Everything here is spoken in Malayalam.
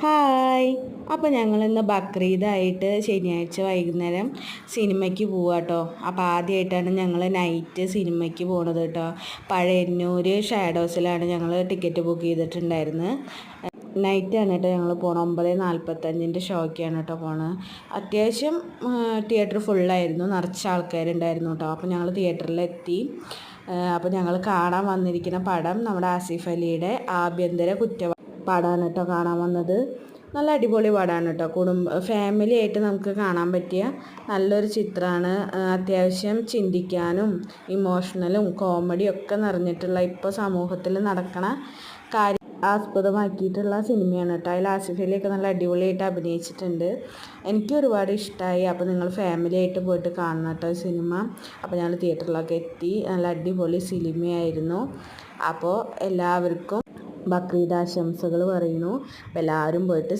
ഹായ്. അപ്പോൾ ഞങ്ങളിന്ന് ബക്രീദായിട്ട് ശനിയാഴ്ച വൈകുന്നേരം സിനിമയ്ക്ക് പോവുക കേട്ടോ അപ്പോൾ ആദ്യമായിട്ടാണ് ഞങ്ങൾ നൈറ്റ് സിനിമയ്ക്ക് പോണത് കേട്ടോ പഴയന്നൂർ ഷാഡോസിലാണ് ഞങ്ങൾ ടിക്കറ്റ് ബുക്ക് ചെയ്തിട്ടുണ്ടായിരുന്നത് നൈറ്റാണ് കേട്ടോ ഞങ്ങൾ പോണത്. ഒമ്പത് നാൽപ്പത്തഞ്ചിന്റെ ഷോയ്ക്കാണ് കേട്ടോ പോണത്. അത്യാവശ്യം തിയേറ്റർ ഫുള്ളായിരുന്നു നിറച്ച ആൾക്കാരുണ്ടായിരുന്നു കേട്ടോ അപ്പോൾ ഞങ്ങൾ തിയേറ്ററിലെത്തി അപ്പോൾ ഞങ്ങൾ കാണാൻ വന്നിരിക്കുന്ന പടം നമ്മുടെ ആസിഫ് അലിയുടെ ആഭ്യന്തര കുറ്റ പടമാണ് കേട്ടോ കാണാൻ വന്നത്. നല്ല അടിപൊളി പാടാൻ കേട്ടോ കുടുംബ ഫാമിലി ആയിട്ട് നമുക്ക് കാണാൻ പറ്റിയ നല്ലൊരു ചിത്രമാണ് അത്യാവശ്യം ചിന്തിക്കാനും ഇമോഷണലും കോമഡിയും ഒക്കെ നിറഞ്ഞിട്ടുള്ള ഇപ്പോൾ സമൂഹത്തിൽ നടക്കണ കാര്യം ആസ്പദമാക്കിയിട്ടുള്ള സിനിമയാണ് കേട്ടോ അതിൽ ആസിഫ് അലിയൊക്കെ നല്ല അടിപൊളിയായിട്ട് അഭിനയിച്ചിട്ടുണ്ട്. എനിക്ക് ഒരുപാട് ഇഷ്ടമായി അപ്പോൾ നിങ്ങൾ ഫാമിലി ആയിട്ട് പോയിട്ട് കാണണം കേട്ടോ സിനിമ അപ്പോൾ ഞങ്ങൾ തിയേറ്ററിലൊക്കെ എത്തി. നല്ല അടിപൊളി സിനിമയായിരുന്നു അപ്പോൾ എല്ലാവർക്കും ബക്രീദ് ആശംസകൾ പറയുന്നു. അപ്പോൾ എല്ലാവരും പോയിട്ട്